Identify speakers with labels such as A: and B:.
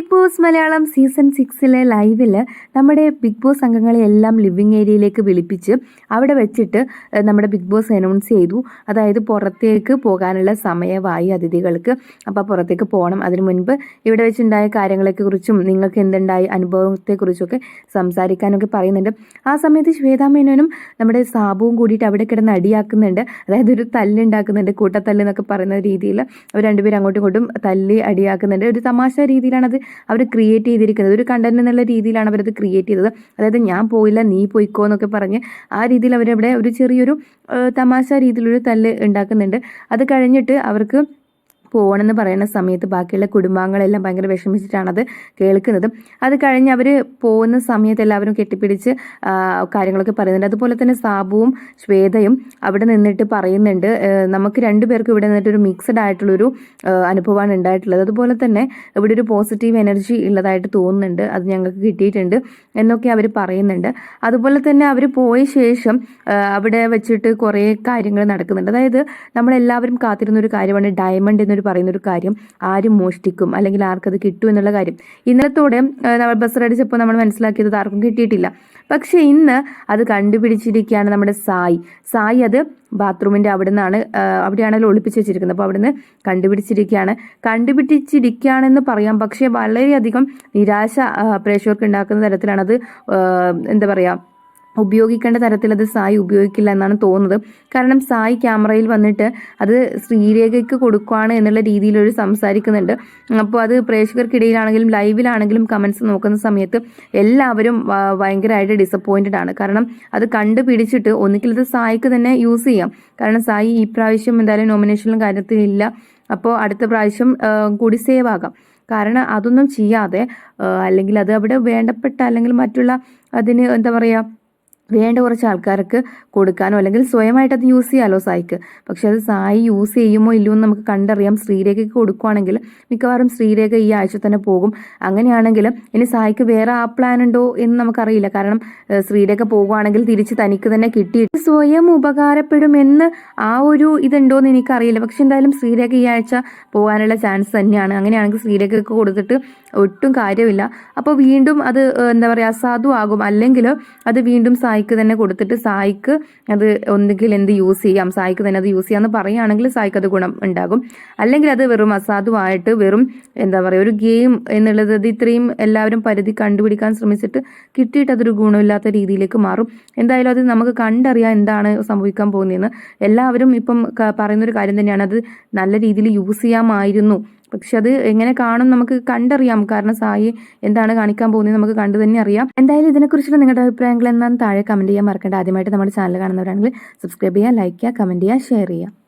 A: Big Boss Malayalam season സിക്സിലെ ലൈവിൽ നമ്മുടെ ബിഗ് ബോസ് അംഗങ്ങളെ എല്ലാം ലിവിങ് ഏരിയയിലേക്ക് വിളിപ്പിച്ച് അവിടെ വെച്ചിട്ട് നമ്മുടെ ബിഗ് ബോസ് അനൗൺസ് ചെയ്തു. അതായത് പുറത്തേക്ക് പോകാനുള്ള സമയമായി അതിഥികൾക്ക്. അപ്പോൾ പുറത്തേക്ക് പോകണം. അതിനു മുൻപ് ഇവിടെ വെച്ചുണ്ടായ കാര്യങ്ങളെക്കുറിച്ചും കുറിച്ചും നിങ്ങൾക്ക് എന്തുണ്ടായ അനുഭവത്തെക്കുറിച്ചൊക്കെ സംസാരിക്കാനൊക്കെ പറയുന്നുണ്ട്. ആ സമയത്ത് ശ്വേതാ മേനോനും നമ്മുടെ സാബുവും കൂടിയിട്ട് അവിടെ കിടന്ന് അടിയാക്കുന്നുണ്ട്. അതായത് ഒരു തല്ലുണ്ടാക്കുന്നുണ്ട് കൂട്ടത്തല്ല് എന്നൊക്കെ പറയുന്ന രീതിയിൽ അവർ രണ്ടുപേരും അങ്ങോട്ടും ഇങ്ങോട്ടും തല്ലി അടിയാക്കുന്നുണ്ട്. ഒരു തമാശ രീതിയിലാണ് അത് അവർ ക്രിയേറ്റ് ചെയ്തിരിക്കുന്നത്. ഒരു കണ്ടന്റ് എന്നുള്ള രീതിയിലാണ് അവരത് ക്രിയേറ്റ് ചെയ്തത്. അതായത് ഞാൻ പോയില്ല നീ പോയിക്കോ എന്നൊക്കെ പറഞ്ഞ് ആ രീതിയിൽ അവരവിടെ ഒരു ചെറിയൊരു തമാശ രീതിയിലൊരു തല്ല് ഉണ്ടാക്കുന്നുണ്ട്. അത് കഴിഞ്ഞിട്ട് അവർക്ക് പോകണമെന്ന് പറയുന്ന സമയത്ത് ബാക്കിയുള്ള കുടുംബാംഗങ്ങളെല്ലാം ഭയങ്കര അത് കേൾക്കുന്നത്. അത് കഴിഞ്ഞ് അവർ പോകുന്ന സമയത്ത് എല്ലാവരും കെട്ടിപ്പിടിച്ച് കാര്യങ്ങളൊക്കെ പറയുന്നുണ്ട്. അതുപോലെ തന്നെ സാബുവും ശ്വേതയും അവിടെ നിന്നിട്ട് പറയുന്നുണ്ട് നമുക്ക് രണ്ടുപേർക്കും ഇവിടെ നിന്നിട്ട് ഒരു മിക്സഡ് ആയിട്ടുള്ളൊരു അനുഭവമാണ് ഉണ്ടായിട്ടുള്ളത്. അതുപോലെ തന്നെ ഇവിടെ ഒരു പോസിറ്റീവ് എനർജി ഉള്ളതായിട്ട് തോന്നുന്നുണ്ട്. അത് ഞങ്ങൾക്ക് കിട്ടിയിട്ടുണ്ട് എന്നൊക്കെ അവർ പറയുന്നുണ്ട്. അതുപോലെ തന്നെ അവർ പോയ ശേഷം അവിടെ വെച്ചിട്ട് കുറേ കാര്യങ്ങൾ നടക്കുന്നുണ്ട്. അതായത് നമ്മളെല്ലാവരും കാത്തിരുന്ന ഒരു കാര്യമാണ് ഡയമണ്ട് എന്നൊരു പറയുന്ന ഒരു കാര്യം ആരും മോഷ്ടിക്കും അല്ലെങ്കിൽ ആർക്കത് കിട്ടും എന്നുള്ള കാര്യം. ഇന്നലത്തോടെ നമ്മൾ ബസ് അടിച്ചപ്പോൾ നമ്മൾ മനസ്സിലാക്കിയത് ആർക്കും കിട്ടിയിട്ടില്ല. പക്ഷേ ഇന്ന് അത് കണ്ടുപിടിച്ചിരിക്കുകയാണ് നമ്മുടെ സായി. സായി അത് ബാത്റൂമിന്റെ അവിടെ നിന്നാണ് അവിടെയാണല്ലോ ഒളിപ്പിച്ച് വെച്ചിരിക്കുന്നത്. അപ്പോൾ അവിടുന്ന് കണ്ടുപിടിച്ചിരിക്കുകയാണ്. കണ്ടുപിടിച്ചിരിക്കുകയാണെന്ന് പറയാം. പക്ഷേ വളരെയധികം നിരാശ പ്രേക്ഷകർക്ക് ഉണ്ടാക്കുന്ന തരത്തിലാണ് അത് എന്താ പറയുക ഉപയോഗിക്കേണ്ട തരത്തിൽ അത് സായി ഉപയോഗിക്കില്ല എന്നാണ് തോന്നുന്നത്. കാരണം സായി ക്യാമറയിൽ വന്നിട്ട് അത് ശ്രീരേഖയ്ക്ക് കൊടുക്കുകയാണ് എന്നുള്ള രീതിയിൽ ഒരു സംസാരിക്കുന്നുണ്ട്. അപ്പോൾ അത് പ്രേക്ഷകർക്കിടയിലാണെങ്കിലും ലൈവിലാണെങ്കിലും കമൻസ് നോക്കുന്ന സമയത്ത് എല്ലാവരും ഭയങ്കരമായിട്ട് ഡിസപ്പോയിന്റഡ് ആണ്. കാരണം അത് കണ്ടുപിടിച്ചിട്ട് ഒന്നുകിൽ അത് സായിക്ക് തന്നെ യൂസ് ചെയ്യാം. കാരണം സായി ഈ പ്രാവശ്യം എന്തായാലും നോമിനേഷനിലും കാര്യത്തിലില്ല അപ്പോൾ അടുത്ത പ്രാവശ്യം കൂടി സേവ് ആകാം. കാരണം അതൊന്നും ചെയ്യാതെ അല്ലെങ്കിൽ അത് അവിടെ വേണ്ടപ്പെട്ട അല്ലെങ്കിൽ മറ്റുള്ള അതിന് എന്താ പറയുക വേണ്ട കുറച്ച് ആൾക്കാർക്ക് കൊടുക്കാനോ അല്ലെങ്കിൽ സ്വയമായിട്ട് അത് യൂസ് ചെയ്യാമല്ലോ സായിക്ക്. പക്ഷെ അത് സായി യൂസ് ചെയ്യുമോ ഇല്ലയോ എന്ന് നമുക്ക് കണ്ടറിയാം. ശ്രീരേഖയ്ക്ക് കൊടുക്കുവാണെങ്കിൽ മിക്കവാറും ശ്രീരേഖ ഈ ആഴ്ച തന്നെ പോകും. അങ്ങനെയാണെങ്കിൽ ഇനി സായിക്ക് വേറെ ആ പ്ലാൻ ഉണ്ടോ എന്ന് നമുക്കറിയില്ല. കാരണം ശ്രീരേഖ പോകുവാണെങ്കിൽ തിരിച്ച് തനിക്ക് തന്നെ കിട്ടി. സ്വയം ഉപകാരപ്പെടുമെന്ന് ആ ഒരു ഇതുണ്ടോ എന്ന് എനിക്കറിയില്ല. പക്ഷെ എന്തായാലും ശ്രീരേഖ ഈ ആഴ്ച പോകാനുള്ള ചാൻസ് തന്നെയാണ്. അങ്ങനെയാണെങ്കിൽ ശ്രീരേഖയ്ക്ക് കൊടുത്തിട്ട് ഒട്ടും കാര്യമില്ല. അപ്പോൾ വീണ്ടും അത് എന്താ പറയുക അസാധുവാകും അല്ലെങ്കിൽ അത് വീണ്ടും സായിക്ക് തന്നെ കൊടുത്തിട്ട് സായിക്ക് അത് ഒന്നുകിൽ എന്ത് യൂസ് ചെയ്യാം സായിക്ക് തന്നെ അത് യൂസ് ചെയ്യാമെന്ന് പറയുകയാണെങ്കിൽ സായിക്ക് അത് ഗുണം ഉണ്ടാകും. അല്ലെങ്കിൽ അത് വെറും അസാധുവായിട്ട് വെറും എന്താ പറയുക ഒരു ഗെയിം എന്നുള്ളത് അത് ഇത്രയും എല്ലാവരും പരിധി കണ്ടുപിടിക്കാൻ ശ്രമിച്ചിട്ട് കിട്ടിയിട്ട് അതൊരു ഗുണമില്ലാത്ത രീതിയിലേക്ക് മാറും. എന്തായാലും അത് നമുക്ക് കണ്ടറിയാം എന്താണ് സംഭവിക്കാൻ പോകുന്നതെന്ന് എല്ലാവരും ഇപ്പം പറയുന്ന പറയുന്നൊരു കാര്യം തന്നെയാണ്. അത് നല്ല രീതിയിൽ യൂസ് ചെയ്യാമായിരുന്നു. പക്ഷെ അത് എങ്ങനെ കാണും നമുക്ക് കണ്ടറിയാം. കാരണം സായി എന്താണ് കാണിക്കാൻ പോകുന്നത് നമുക്ക് കണ്ടു തന്നെ അറിയാം. എന്തായാലും ഇതിനെക്കുറിച്ചുള്ള നിങ്ങളുടെ അഭിപ്രായങ്ങൾ എന്താണെന്ന് താഴെ കമന്റ് ചെയ്യാൻ മറക്കേണ്ട. ആദ്യമായിട്ട് നമ്മുടെ ചാനൽ കാണുന്നവരാണെങ്കിൽ സബ്സ്ക്രൈബ് ചെയ്യുക ലൈക്ക് ചെയ്യുക കമന്റ് ചെയ്യുക ഷെയർ ചെയ്യുക.